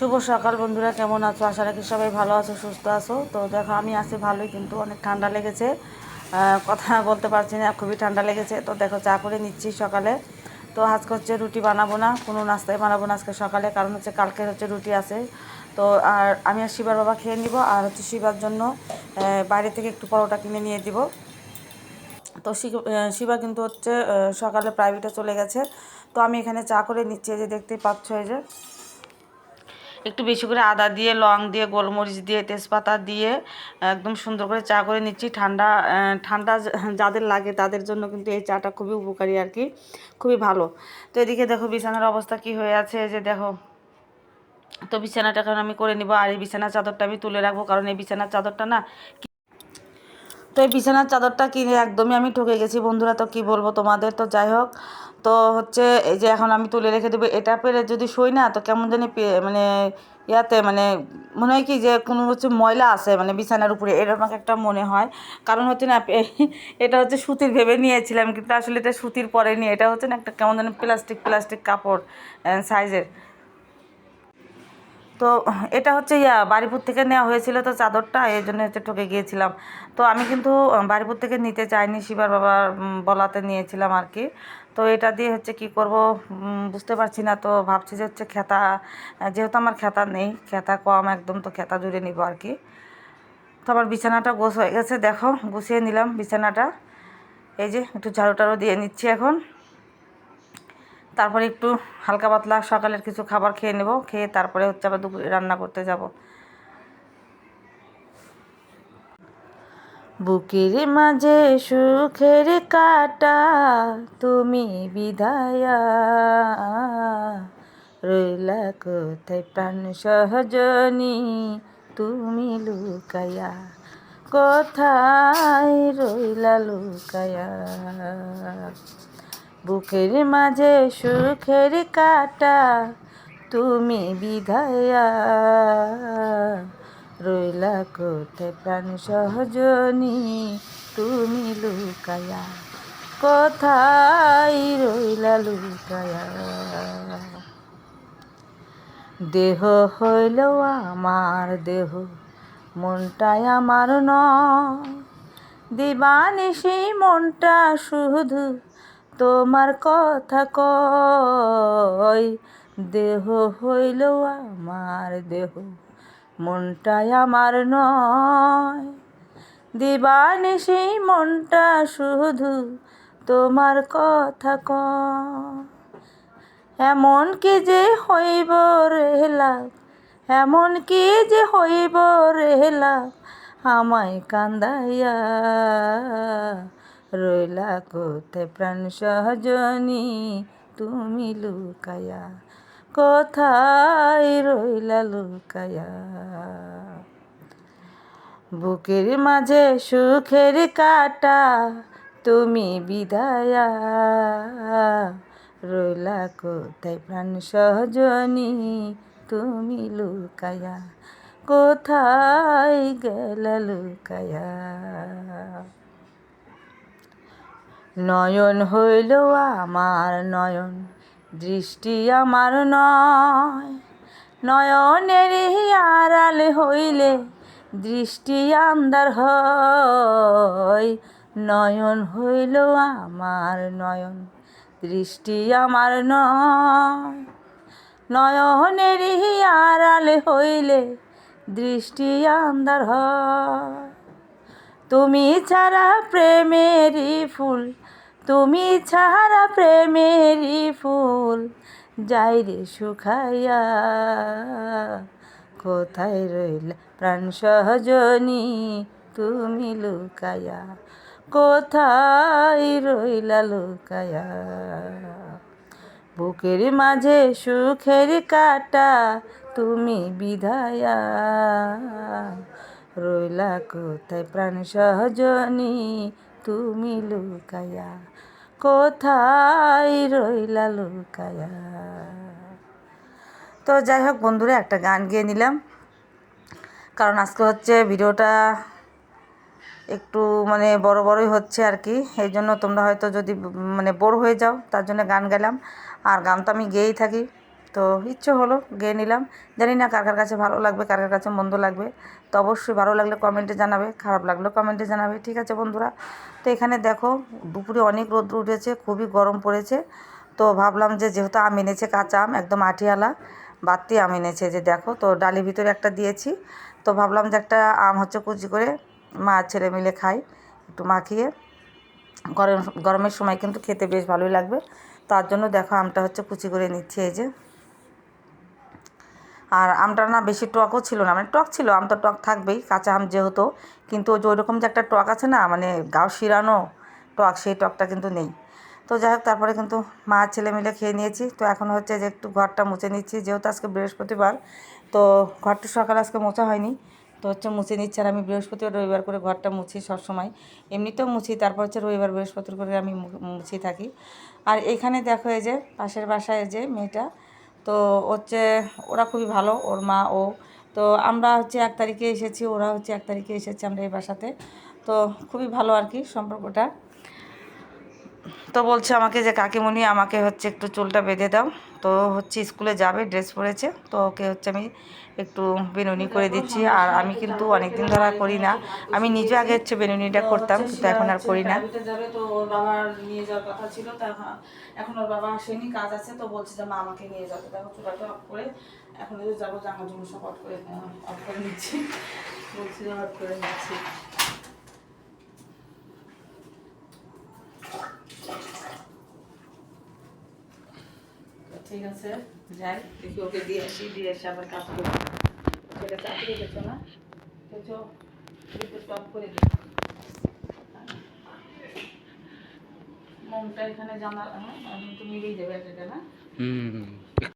শুভ সকাল বন্ধুরা, কেমন আছো? আশা রাখি সবাই ভালো আছো, সুস্থ আছো। তো দেখো, আমি আছি ভালোই, কিন্তু অনেক ঠান্ডা লেগেছে। কথা বলতে পারছি না, খুবই ঠান্ডা লেগেছে। তো দেখো, চা করে নিচ্ছি সকালে। তো আজকে হচ্ছে রুটি বানাবো না, কোনো নাস্তায় বানাবো না আজকে সকালে, কারণ হচ্ছে কালকে হচ্ছে রুটি আছে। তো আর আমি আর শিবার বাবা খেয়ে নিব, আর হচ্ছে শিবার জন্য বাইরে থেকে একটু পরোটা কিনে নিয়ে দিব। তো শিবা কিন্তু হচ্ছে সকালে প্রাইভেটে চলে গেছে। তো আমি এখানে চা করে নিচ্ছি যে দেখতেই পাচ্ছ, এই যে। একটু বেশি করে আদা দিয়ে, লং দিয়ে, গোলমরিচ দিয়ে, তেজপাতা দিয়ে, একদম সুন্দর করে চা করে নিচ্ছি। ঠান্ডা ঠান্ডা যাদের লাগে তাদের জন্য কিন্তু এই চাটা খুবই উপকারী আর কি, খুবই ভালো। তো এদিকে দেখো বিছানার অবস্থা কি হয়ে আছে যে দেখো। তো বিছানাটা কারণ আমি করে নিব, আর এই বিছানার চাদরটা আমি তুলে রাখব, কারণ এই বিছানার চাদরটা না তো এই বিছানার চাদরটা কিনে একদমই আমি ঠকে গেছি। বন্ধুরা, তো কি বলব তোমাদের? তো যাই হোক, তো হচ্ছে এই যে এখন আমি তুলে রেখে দেবো। এটা পেরে যদি শুই না, তো কেমন জানি মানে ইয়াতে মানে মনে হয় কি যে কোনো হচ্ছে ময়লা আছে মানে বিছানার উপরে, এরকম একটা মনে হয়। কারণ হচ্ছে না এটা হচ্ছে সুতির ভেবে নিয়েছিলাম, কিন্তু আসলে এটা সুতির পরে নিয়ে এটা হচ্ছে না একটা কেমন জানি প্লাস্টিক প্লাস্টিক কাপড় সাইজের। তো এটা হচ্ছে ইয়া বাড়িপুর থেকে নেওয়া হয়েছিল তো চাদরটা এই জন্য হচ্ছে ঠকে গিয়েছিলাম। তো আমি কিন্তু আহ, বাড়িপুর থেকে নিতে চাইনি শিবার বাবার বলাতে নিয়েছিলাম আর কি। তো এটা দিয়ে হচ্ছে কি করব বুঝতে পারছি না তো ভাবছি যে হচ্ছে খেতা যেহেতু আমার খেতা নেই খেতা কম একদম তো খেতা জুড়ে নিব আর কি। তো আমার বিছানাটা গোছ হয়ে গেছে দেখো গুছিয়ে নিলাম বিছানাটা। এই যে একটু ঝাড়ু টাড়ু দিয়ে নিচ্ছি এখন। তারপরে একটু হালকা পাতলা সকালের কিছু খাবার খেয়ে নেব, খেয়ে তারপরে হচ্ছে আবার দুপুরে রান্না করতে যাব। বুকের মাঝে সুখের কাটা, তুমি বিদায়া। রইলা কোথায় প্রাণ সহজনী, তুমি লুকায়া কোথায় রইলা লুকায়া বুকের মাঝে সুখের কাটা, তুমি বিধায়া। রইলা কোথায় প্রাণ সহজনী, তুমি লুকায়া। কোথায় রইলা লুকায়া? দেহ হইল আমার দেহ, মনটাই আমার নয়। দিবানিসি মনটা শুধু তোমার কথা কয় দেহ হইল আমার দেহ, মনটাই আমার নয়। দিবানিসি মনটা শুধু তোমার কথা ক এমন কি যে হইব রেলা এমন কি যে হইব রেলা আমায় কান্দাইয়া রইলা কোথায় প্রাণ সহজনী? তুমি লুকায়া কোথায় রইলা লুকায়া বুকের মাঝে সুখের কাটা, তুমি বিদায়া। রইলা কোথায় প্রাণ সহজনী? তুমি লুকায়া কোথায় গেল লুকায়া নয়ন হইল আমার নয়ন, দৃষ্টি আমার নয়। নয়নের আড়াল হইলে দৃষ্টি আন্দার হয়। নয়ন হইল আমার নয়ন, দৃষ্টি আমার নয়। নয়নের আড়াল হইলে দৃষ্টি আন্দার হয়। তুমি ছাড়া প্রেমেরই ফুল, তুমি ছাড়া প্রেমেরই ফুল, যাই রে শুকাইয়া কোথায় রইল প্রাণ সহজনী তুমি লুকায়া কোথায় রইলা লুকায়া বুকের মাঝে সুখের কাটা তুমি বিধায়া রইলা কোথায়? প্রাণ সহজনী তুমি লুকায়া কোথায় রইলা লুকায়া তো যাই হোক বন্ধুরা, একটা গান গেয়ে নিলাম। কারণ আজকে হচ্ছে ভিডিওটা একটু মানে বড় বড়ই হচ্ছে আর কি। এই জন্য তোমরা হয়তো যদি মানে বোর হয়ে যাও, তার জন্য গান গেলাম। আর গান তো আমি গেয়েই থাকি। তো ইচ্ছে হলো, গেয়ে নিলাম। জানি না কার কার কাছে ভালো লাগবে, কার কার কাছে মন্দ লাগবে। তো অবশ্যই ভালো লাগলে কমেন্টে জানাবে, খারাপ লাগলেও কমেন্টে জানাবে, ঠিক আছে বন্ধুরা? তো এখানে দেখো, দুপুরে অনেক রোদ্র উঠেছে, খুবই গরম পড়েছে। তো ভাবলাম যে যেহেতু আম এনেছে, কাঁচা আম, একদম আটিয়ালা বাড়তি আম এনেছে যে দেখো, তো ডালির ভিতরে একটা দিয়েছি। তো ভাবলাম যে একটা আম হচ্ছে কুচি করে মা ছেলে মিলে খাই, একটু মাখিয়ে। গরম, গরমের সময় কিন্তু খেতে বেশ ভালোই লাগবে। তার জন্য দেখো আমটা হচ্ছে কুচি করে নিচ্ছি এই যে। আর আমটা না বেশি টকও ছিল না মানে টক ছিল, আম তো টক থাকবেই, কাঁচা আম যেহেতু, কিন্তু ওই যে ওইরকম যে একটা টক আছে না মানে গাও শিরানো টক, সেই টকটা কিন্তু নেই। তো যাই হোক, তারপরে কিন্তু মা ছেলে মিলে খেয়ে নিয়েছি, তো এখন হচ্ছে যে একটু ঘরটা মুছে নিচ্ছি, যেহেতু আজকে বৃহস্পতিবার, তো ঘরটা সকালে আজকে মোছা হয়নি, তো হচ্ছে মুছে নিচ্ছি, আর আমি বৃহস্পতিবার, রবিবার করে ঘরটা মুছি সবসময়। এমনিতেও মুছি, তারপর হচ্ছে রবিবার, বৃহস্পতিবার করে আমি মুছি থাকি। আর এখানে দেখো এই যে, পাশের বাসায় যে মেয়েটা তো হচ্ছে ওরা খুবই ভালো, ওর মা, ও। তো আমরা হচ্ছে এক তারিখে এসেছি, ওরা হচ্ছে এক তারিখে এসেছি আমরা এই বাসাতে। তো খুবই ভালো আর কি সম্পর্কটা। তো বলছে আমাকে যে, কাকিমণি, আমাকে হচ্ছে একটু চুলটা বেঁধে দাও। তো হচ্ছে স্কুলে যাবে ড্রেস পরেছে। তো ওকে হচ্ছে আমি একটু বেনুনি করে দিচ্ছি। আর আমি কিন্তু অনেক দিন ধরে করি না। আমি নিজে আগে হচ্ছে বেনুনিটা করতাম, কিন্তু এখন আর করি না। যাবে তো ওর নিয়ে যাওয়ার কথা ছিল, তা এখন ওর কাজ আছে, তো মা, আমাকে নিয়ে যাবে। করে এখন যাব জামা জন্য সব করে অফ করে নিচ্ছি। বলছি অফ করে নিচ্ছি। ঠিক আছে যাই। দেখি ওকে দিয়ে আসি দিয়ে এসে আবার কাজ করব। সেটা চাকরি গেছো না তো চো একটু স্টপ করে দিই। মোমটা এখানে জানা হ্যাঁ? আমি তো মিলেই যাবে এটা না? হুম।